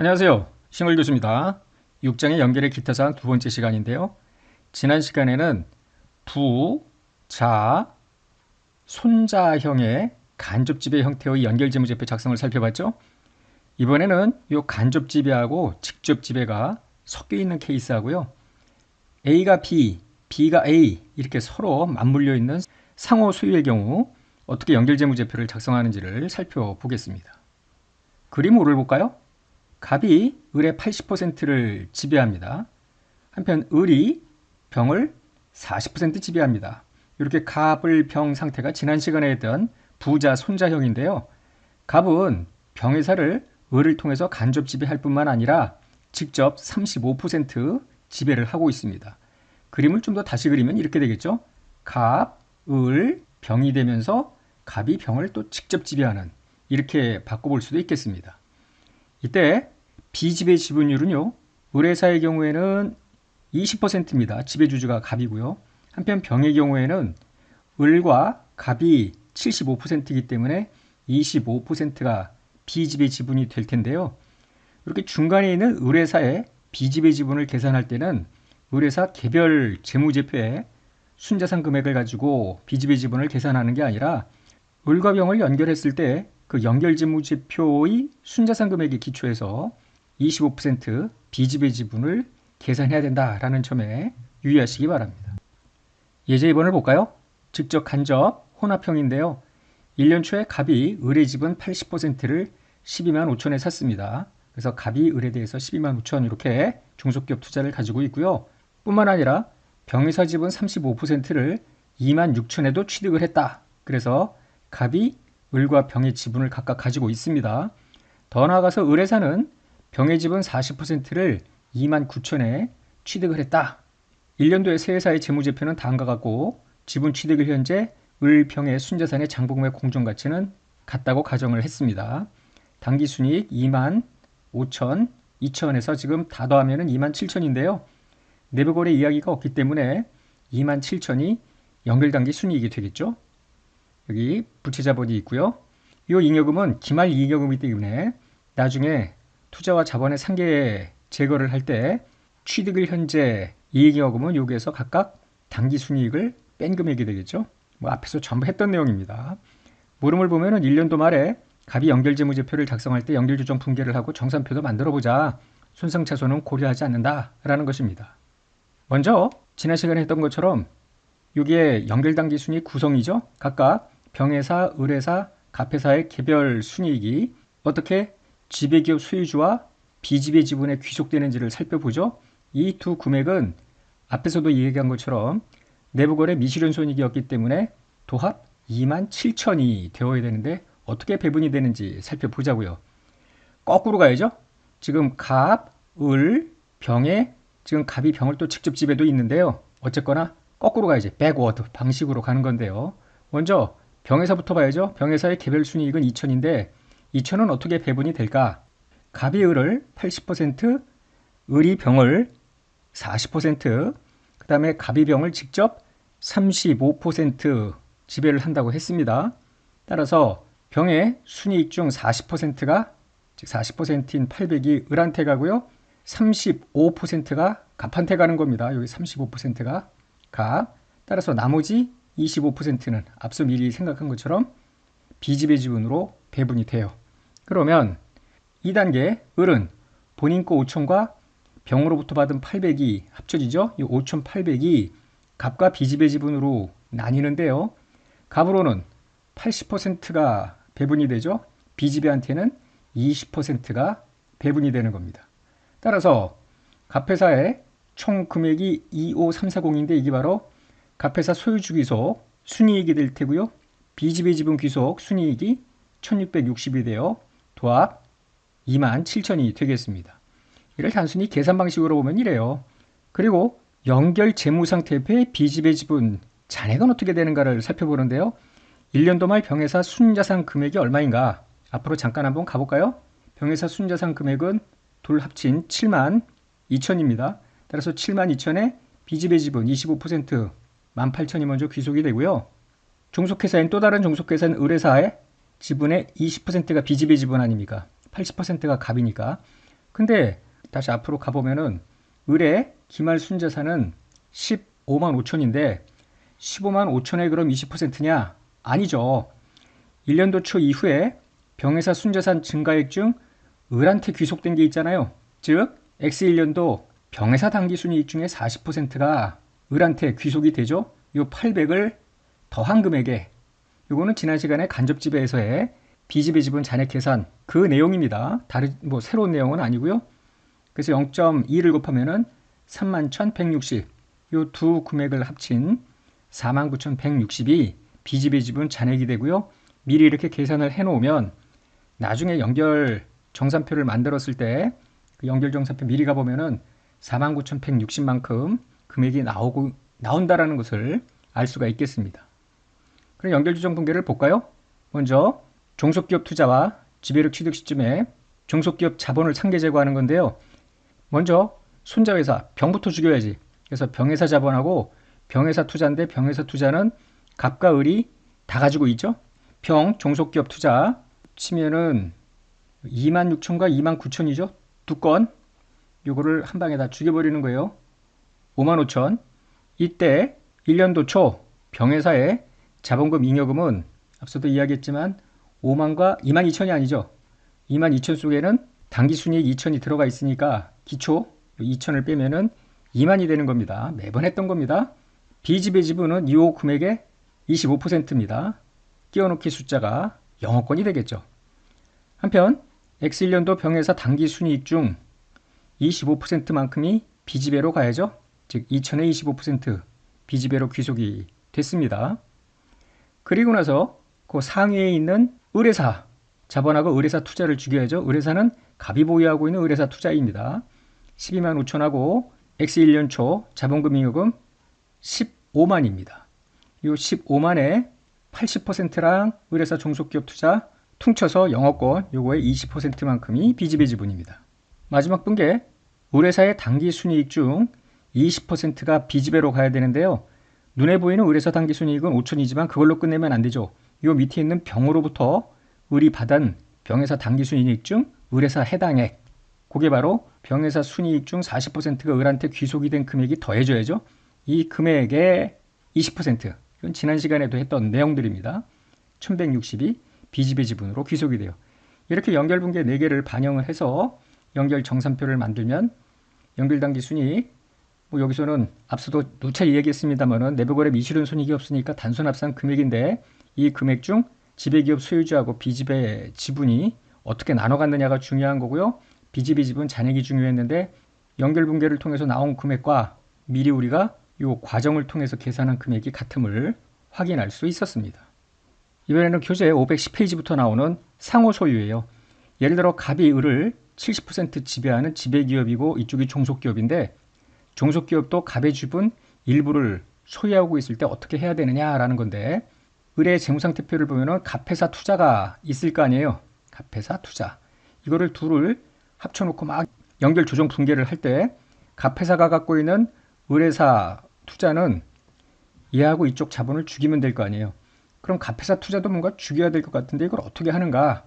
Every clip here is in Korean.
안녕하세요. 싱글 교수입니다. 6장의 연결의 기타 사항 두 번째 시간인데요. 지난 시간에는 부, 자, 손자형의 간접지배 형태의 연결재무제표 작성을 살펴봤죠. 이번에는 이 간접지배하고 직접지배가 섞여 있는 케이스하고요. A가 B, B가 A 이렇게 서로 맞물려 있는 상호 소유의 경우 어떻게 연결재무제표를 작성하는지를 살펴보겠습니다. 그림 5를 볼까요? 갑이 을의 80%를 지배합니다. 한편 을이 병을 40% 지배합니다. 이렇게 갑을 병 상태가 지난 시간에 했던 부자 손자형인데요. 갑은 병의사를 을을 통해서 간접 지배할 뿐만 아니라 직접 35% 지배를 하고 있습니다. 그림을 좀 더 다시 그리면 이렇게 되겠죠. 갑, 을, 병이 되면서 갑이 병을 또 직접 지배하는 이렇게 바꿔볼 수도 있겠습니다. 이때 비지배 지분율은요. 의뢰사의 경우에는 20%입니다. 지배주주가 갑이고요. 한편 병의 경우에는 을과 갑이 75%이기 때문에 25%가 비지배 지분이 될 텐데요. 이렇게 중간에 있는 의뢰사의 비지배 지분을 계산할 때는 의뢰사 개별 재무제표에 순자산 금액을 가지고 비지배 지분을 계산하는 게 아니라 을과 병을 연결했을 때 그 연결재무제표의 순자산 금액에 기초해서 25% 비지배 지분을 계산해야 된다라는 점에 유의하시기 바랍니다. 예제 2번을 볼까요? 직접 간접 혼합형인데요. 1년 초에 갑이 을의 지분 80%를 12만 5천에 샀습니다. 그래서 갑이 을에 대해서 12만 5천 이렇게 중소기업 투자를 가지고 있고요. 뿐만 아니라 병의사 지분 35%를 2만 6천에도 취득을 했다. 그래서 갑이 을과 병의 지분을 각각 가지고 있습니다. 더 나아가서 을에사는 병의 지분 40%를 2만 9천에 취득을 했다. 1년도에 세 회사의 재무제표는 다음과 같고 지분 취득일 현재 을, 병의 순자산의 장부금액 공정가치는 같다고 가정을 했습니다. 당기순이익 2만 5천, 2천에서 지금 다 더하면 2만 7천인데요. 내부거래 이야기가 없기 때문에 2만 7천이 연결단기 순이익이 되겠죠. 여기 부채자본이 있고요. 이 잉여금은 기말 잉여금이기 때문에 나중에 투자와 자본의 상계 제거를 할 때 취득일 현재 이익여금은 여기에서 각각 당기순이익을 뺀 금액이 되겠죠. 뭐 앞에서 전부 했던 내용입니다. 물음을 보면 은 1년도 말에 갑이 연결재무제표를 작성할 때 연결조정 분계를 하고 정산표도 만들어보자. 손상차손은 고려하지 않는다라는 것입니다. 먼저 지난 시간에 했던 것처럼 연결단기 순위 구성이죠. 각각 병회사, 의뢰사, 갑회사의 개별 순이익이 어떻게 지배기업 소유주와 비지배 지분에 귀속되는지를 살펴보죠. 이 두 금액은 앞에서도 얘기한 것처럼 내부거래 미실현 손익이었기 때문에 도합 2만 7천이 되어야 되는데 어떻게 배분이 되는지 살펴보자고요. 거꾸로 가야죠. 지금 갑, 을, 병에 지금 갑이 병을 또 직접 지배도 있는데요. 어쨌거나 거꾸로 가야지. 백워드 방식으로 가는 건데요. 먼저 병에서부터 봐야죠. 병에서의 개별 순이익은 2천인데 2천은 어떻게 배분이 될까? 갑이 을을 80%, 을이 병을 40%, 그 다음에 갑이 병을 직접 35% 지배를 한다고 했습니다. 따라서 병의 순이익 중 40%가 즉 40%인 800이 을한테 가고요. 35%가 갑한테 가는 겁니다. 여기 35%가 갑. 따라서 나머지 25%는 앞서 미리 생각한 것처럼 비지배 지분으로 배분이 돼요. 그러면 2단계 을은 본인 거 5천과 병으로부터 받은 800이 합쳐지죠. 이 5,800이 갑과 비지배 지분으로 나뉘는데요. 갑으로는 80%가 배분이 되죠. 비지배한테는 20%가 배분이 되는 겁니다. 따라서 갑회사의 총 금액이 25340인데 이게 바로 갑회사 소유주 귀속 순이익이 될 테고요. 비지배 지분 귀속 순이익이 1660이 되어 도합 2만 7천이 되겠습니다. 이를 단순히 계산 방식으로 보면 이래요. 그리고 연결 재무상태표의 비지배 지분 잔액은 어떻게 되는가를 살펴보는데요. 1년도 말 병회사 순자산 금액이 얼마인가? 앞으로 잠깐 한번 가볼까요? 병회사 순자산 금액은 둘 합친 7만 2천입니다. 따라서 7만 2천에 비지배 지분 25% 18,000이 먼저 귀속이 되고요. 종속회사인 또 다른 종속회사인 의뢰사의 지분의 20%가 비지배 지분 아닙니까? 80%가 갑이니까 근데 다시 앞으로 가보면은 을의 기말 순자산은 15만 5천인데 15만 5천에 그럼 20%냐? 아니죠. 1년도 초 이후에 병회사 순자산 증가액 중 을한테 귀속된 게 있잖아요. 즉 X1년도 병회사 당기순이익 중에 40%가 을한테 귀속이 되죠. 요 800을 더한 금액에 요거는 지난 시간에 간접지배에서의 비지배 지분 잔액 계산 그 내용입니다. 다른 뭐 새로운 내용은 아니고요. 그래서 0.2를 곱하면은 31,160. 요두 금액을 합친 49,160이 비지배 지분 잔액이 되고요. 미리 이렇게 계산을 해 놓으면 나중에 연결 정산표를 만들었을 때 그 연결 정산표 미리 가 보면은 49,160만큼 금액이 나오고 나온다라는 것을 알 수가 있겠습니다. 그럼 연결 조정 분계를 볼까요? 먼저 종속기업 투자와 지배력 취득 시점에 종속기업 자본을 상계 제거하는 건데요. 먼저 손자회사 병부터 죽여야지. 그래서 병회사 자본하고 병회사 투자인데 병회사 투자는 갑과 을이 다 가지고 있죠. 병 종속기업 투자 치면은 2만 6천과 2만 9천이죠. 두 건. 요거를 한 방에 다 죽여버리는 거예요. 5만 5천. 이때 1년도 초 병회사의 자본금 잉여금은 앞서도 이야기했지만 5만과 2만 2천이 아니죠. 2만 2천 속에는 당기순이익 2천이 들어가 있으니까 기초 2천을 빼면은 2만이 되는 겁니다. 매번 했던 겁니다. 비지배 지분은 2호 금액의 25%입니다. 끼워넣기 숫자가 영어권이 되겠죠. 한편 X1년도 병회사 당기순이익 중 25%만큼이 비지배로 가야죠. 즉 2천의 25% 비지배로 귀속이 됐습니다. 그리고 나서 그 상위에 있는 의뢰사 자본하고 의뢰사 투자를 죽여야죠. 의뢰사는 갑이 보유하고 있는 의뢰사 투자입니다. 12만 5천하고 X1년 초 자본금 잉여금 15만입니다. 이 15만에 80%랑 의뢰사 종속기업 투자 퉁쳐서 영어권 요거의 20%만큼이 비지배 지분입니다. 마지막 분계 의뢰사의 당기 순이익 중 20%가 비지배로 가야 되는데요. 눈에 보이는 의뢰사 당 기 순이익은 5천이지만 그걸로 끝내면 안 되죠. 요 밑에 있는 병으로부터 을이 받은 병회사 당기 순이익 중 의뢰사 해당액 그게 바로 병회사 순이익 중 40%가 을한테 귀속이 된 금액이 더해져야죠. 이 금액의 20% 이건 지난 시간에도 했던 내용들입니다. 1160이 비지배 지분으로 귀속이 돼요. 이렇게 연결 분계 4개를 반영을 해서 연결 정산표를 만들면 연결단기 순이익 뭐 여기서는 앞서도 누차 이야기했습니다만은 내부거래 미실현 손익이 없으니까 단순 합산 금액인데 이 금액 중 지배기업 소유주하고 비지배 지분이 어떻게 나눠갔느냐가 중요한 거고요. 비지배 지분 잔액이 중요했는데 연결 분계를 통해서 나온 금액과 미리 우리가 이 과정을 통해서 계산한 금액이 같음을 확인할 수 있었습니다. 이번에는 교재 510페이지부터 나오는 상호 소유예요. 예를 들어 갑이 을을 70% 지배하는 지배기업이고 이쪽이 종속기업인데 종속기업도 갑의 지분 일부를 소유하고 있을 때 어떻게 해야 되느냐라는 건데 을의 재무상태표를 보면은 갑회사 투자가 있을 거 아니에요. 갑회사 투자. 이거를 둘을 합쳐놓고 막 연결 조정 분계를 할 때 갑회사가 갖고 있는 을회사 투자는 얘하고 이쪽 자본을 죽이면 될 거 아니에요. 그럼 갑회사 투자도 뭔가 죽여야 될 것 같은데 이걸 어떻게 하는가?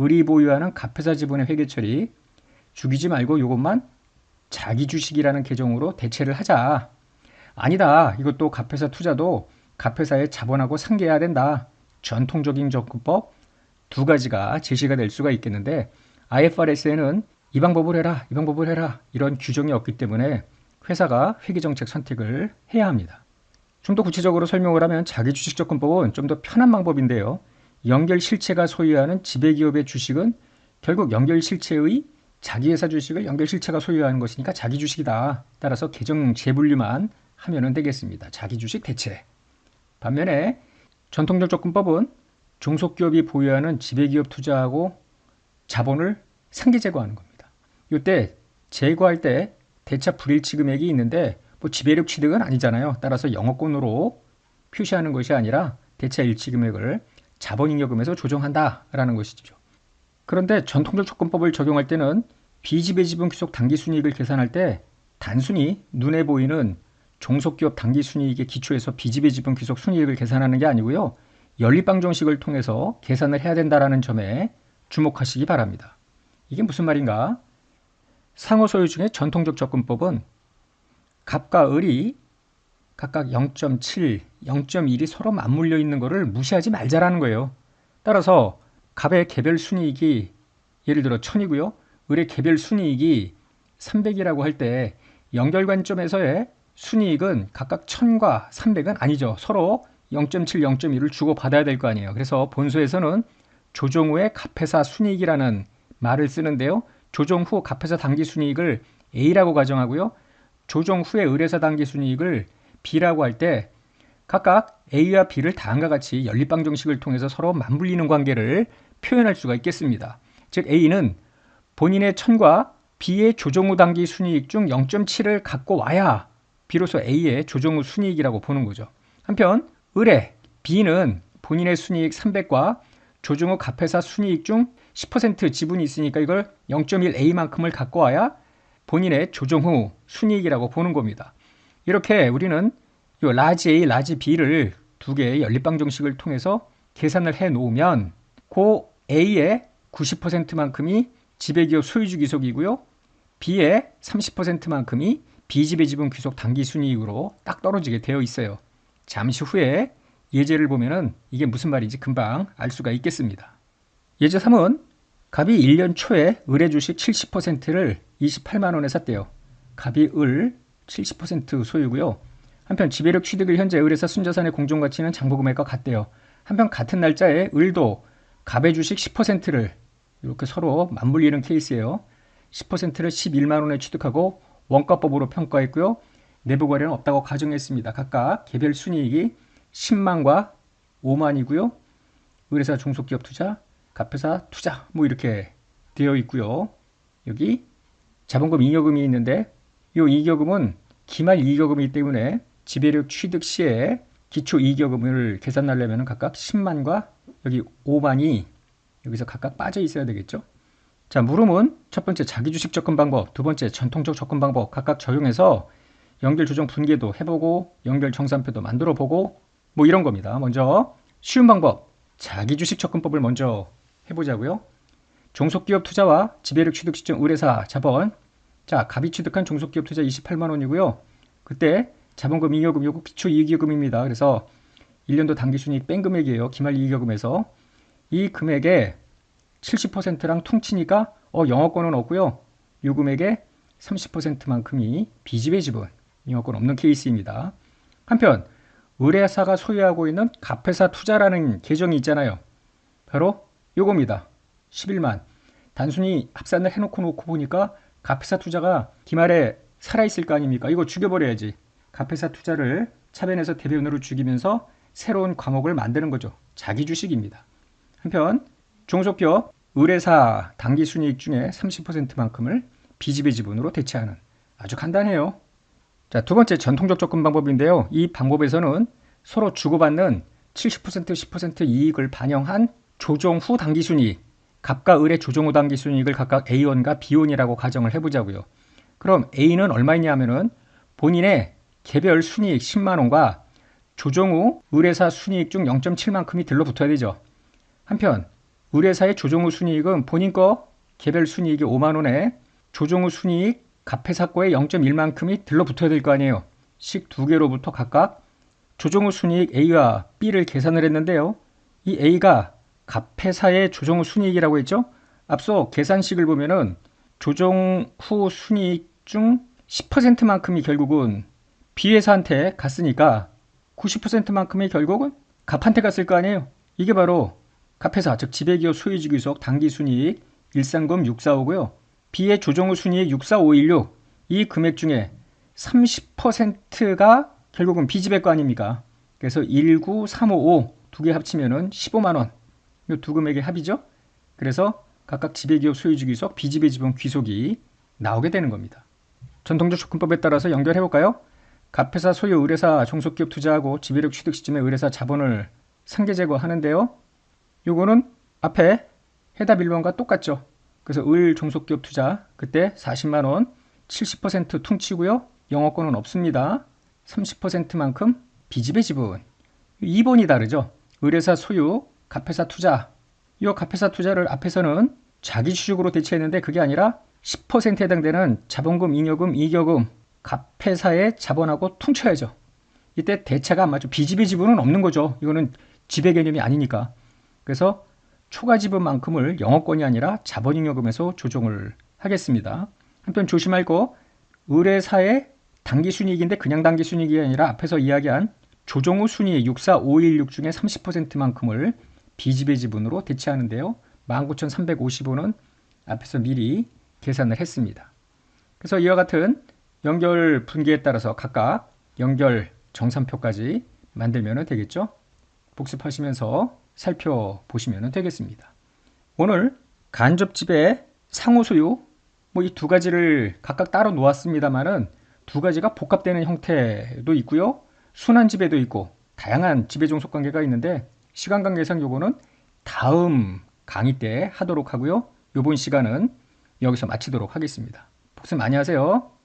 을이 보유하는 갑회사 지분의 회계 처리 죽이지 말고 이것만 자기 주식이라는 계정으로 대체를 하자. 아니다. 이것도 갑회사 투자도 갑회사의 자본하고 상계해야 된다. 전통적인 접근법 두 가지가 제시가 될 수가 있겠는데 IFRS에는 이 방법을 해라, 이 방법을 해라 이런 규정이 없기 때문에 회사가 회계 정책 선택을 해야 합니다. 좀 더 구체적으로 설명을 하면 자기 주식 접근법은 좀 더 편한 방법인데요. 연결 실체가 소유하는 지배 기업의 주식은 결국 연결 실체의 자기 회사 주식을 연결실체가 소유하는 것이니까 자기 주식이다. 따라서 계정 재분류만 하면 되겠습니다. 자기 주식 대체. 반면에 전통적 접근법은 중소기업이 보유하는 지배기업 투자하고 자본을 상계 제거하는 겁니다. 이때 제거할 때 대차 불일치 금액이 있는데 뭐 지배력 취득은 아니잖아요. 따라서 영어권으로 표시하는 것이 아니라 대차 일치 금액을 자본잉여금에서 조정한다라는 것이죠. 그런데 전통적 조건법을 적용할 때는 비지배 지분 귀속 당기 순이익을 계산할 때 단순히 눈에 보이는 종속기업 당기 순이익의 기초에서 비지배 지분 귀속 순이익을 계산하는 게 아니고요. 연립방 정식을 통해서 계산을 해야 된다라는 점에 주목하시기 바랍니다. 이게 무슨 말인가? 상호 소유 중에 전통적 접근법은 갑과 을이 각각 0.7, 0.1이 서로 맞물려 있는 것을 무시하지 말자라는 거예요. 따라서 갑의 개별 순이익이 예를 들어 1000이고요. 을의 개별 순이익이 300이라고 할 때 연결 관점에서의 순이익은 각각 1000과 300은 아니죠. 서로 0.7, 0.1을 주고 받아야 될 거 아니에요. 그래서 본소에서는 조정 후에 갑회사 순이익이라는 말을 쓰는데요. 조정 후 갑회사 당기 순이익을 A라고 가정하고요. 조정 후에 의뢰사 당기 순이익을 B라고 할 때 각각 A와 B를 다음과 같이 연립방정식을 통해서 서로 맞물리는 관계를 표현할 수가 있겠습니다. 즉 A는 본인의 천과 B의 조정 후 당기 순이익 중 0.7을 갖고 와야 비로소 A의 조정 후 순이익이라고 보는 거죠. 한편 의뢰 B는 본인의 순이익 300과 조정 후 갑회사 순이익 중 10% 지분이 있으니까 이걸 0.1A만큼을 갖고 와야 본인의 조정 후 순이익이라고 보는 겁니다. 이렇게 우리는 이 라지 A, 라지 B를 두 개의 연립방정식을 통해서 계산을 해 놓으면 고 A의 90%만큼이 지배기업 소유주 귀속이고요. B의 30%만큼이 B지배 지분 귀속 단기 순이익으로 딱 떨어지게 되어 있어요. 잠시 후에 예제를 보면은 이게 무슨 말인지 금방 알 수가 있겠습니다. 예제 3은 갑이 1년 초에 을의 주식 70%를 28만 원에 샀대요. 갑이 을 70% 소유고요. 한편 지배력 취득을 현재 을에서 순자산의 공정가치는 장부금액과 같대요. 한편 같은 날짜에 을도 갑의 주식 10%를 이렇게 서로 맞물리는 케이스예요. 10%를 11만 원에 취득하고 원가법으로 평가했고요. 내부 거래는 없다고 가정했습니다. 각각 개별 순이익이 10만과 5만이고요. 의뢰사 중소기업 투자, 갑회사 투자 뭐 이렇게 되어 있고요. 여기 자본금 잉여금이 있는데 이 잉여금은 기말 잉여금이기 때문에 지배력 취득 시에 기초 잉여금을 계산하려면 각각 10만과 여기 5만이 여기서 각각 빠져 있어야 되겠죠. 자, 물음은 첫 번째 자기 주식 접근 방법, 두 번째 전통적 접근 방법 각각 적용해서 연결 조정 분계도 해보고 연결 정산표도 만들어 보고 뭐 이런 겁니다. 먼저 쉬운 방법, 자기 주식 접근법을 먼저 해보자고요. 종속기업 투자와 지배력 취득 시점 의뢰사 자본 자 갑이 취득한 종속기업 투자 28만 원이고요. 그때 자본금 잉여금 요거 기초 이익여금입니다. 그래서 1년도 당기순이익 뺀 금액이에요. 기말 이익여금에서 이 금액에 70%랑 퉁치니까 어 영어권은 없고요. 요 금액의 30%만큼이 비지배 지분 영어권 없는 케이스입니다. 한편 의뢰사가 소유하고 있는 갑회사 투자라는 계정이 있잖아요. 바로 요겁니다. 11만. 단순히 합산을 해놓고 놓고 보니까 갑회사 투자가 기말에 살아있을 거 아닙니까? 이거 죽여버려야지. 갑회사 투자를 차변에서 대변으로 죽이면서 새로운 과목을 만드는 거죠. 자기 주식입니다. 한편 종속기업 의뢰사 당기순이익 중에 30%만큼을 비지배 지분으로 대체하는 아주 간단해요. 자, 두 번째 전통적 접근 방법인데요. 이 방법에서는 서로 주고받는 70% 10% 이익을 반영한 조정 후 당기순이익, 갑과 을의 조정 후 당기순이익을 각각 A1과 B1이라고 가정을 해보자고요. 그럼 A는 얼마있냐 하면은 본인의 개별 순이익 10만원과 조정 후 의뢰사 순이익 중 0.7만큼이 들러붙어야 되죠. 한편 의뢰사의 조정 후 순이익은 본인 거 개별 순이익이 5만원에 조정 후 순이익 갑회사 거의 0.1만큼이 들러붙어야 될 거 아니에요. 식 두 개로부터 각각 조정 후 순이익 A와 B를 계산을 했는데요. 이 A가 갑회사의 조정 후 순이익이라고 했죠. 앞서 계산식을 보면은 조정 후 순이익 중 10%만큼이 결국은 B회사한테 갔으니까 90%만큼이 결국은 갑한테 갔을 거 아니에요. 이게 바로 갑회사 즉 지배기업 소유주 귀속 당기순이익 130 645고요. B의 조정후 순이익 64516 이 금액 중에 30%가 결국은 B지배 거 아닙니까? 그래서 19355 두 개 합치면은 15만 원. 이 두 금액의 합이죠. 그래서 각각 지배기업 소유주 귀속, B지배 지분 귀속이 나오게 되는 겁니다. 전통적 조건법에 따라서 연결해 볼까요? 갑회사 소유 의뢰사 종속기업 투자하고 지배력 취득 시점에 의뢰사 자본을 상계 제거하는데요. 요거는 앞에 해답 1번과 똑같죠. 그래서 을 종속기업 투자 그때 40만 원, 70% 퉁치고요. 영어권은 없습니다. 30%만큼 비지배 지분. 2번이 다르죠. 의뢰사 소유, 갑회사 투자. 이 갑회사 투자를 앞에서는 자기 주식으로 대체했는데 그게 아니라 10%에 해당되는 자본금, 잉여금, 이겨금, 갑회사의 자본하고 퉁쳐야죠. 이때 대차가 안 맞죠. 비지배 지분은 없는 거죠. 이거는 지배 개념이 아니니까. 그래서 초과 지분만큼을 영업권이 아니라 자본잉여금에서 조정을 하겠습니다. 한편 조심할 거 의뢰사의 당기 순이익인데 그냥 당기 순이익이 아니라 앞에서 이야기한 조정 후 순이익 64516 중에 30%만큼을 비지배 지분으로 대체하는데요. 19,355는 앞에서 미리 계산을 했습니다. 그래서 이와 같은 연결 분기에 따라서 각각 연결 정산표까지 만들면 되겠죠. 복습하시면서 살펴보시면 되겠습니다. 오늘 간접집의 상호소유 뭐이 두 가지를 각각 따로 놓았습니다만은 두 가지가 복합되는 형태도 있고요. 순환 지배도 있고 다양한 지배 종속 관계가 있는데 시간 관계상 요거는 다음 강의 때 하도록 하고요. 요번 시간은 여기서 마치도록 하겠습니다. 복습 많이 하세요.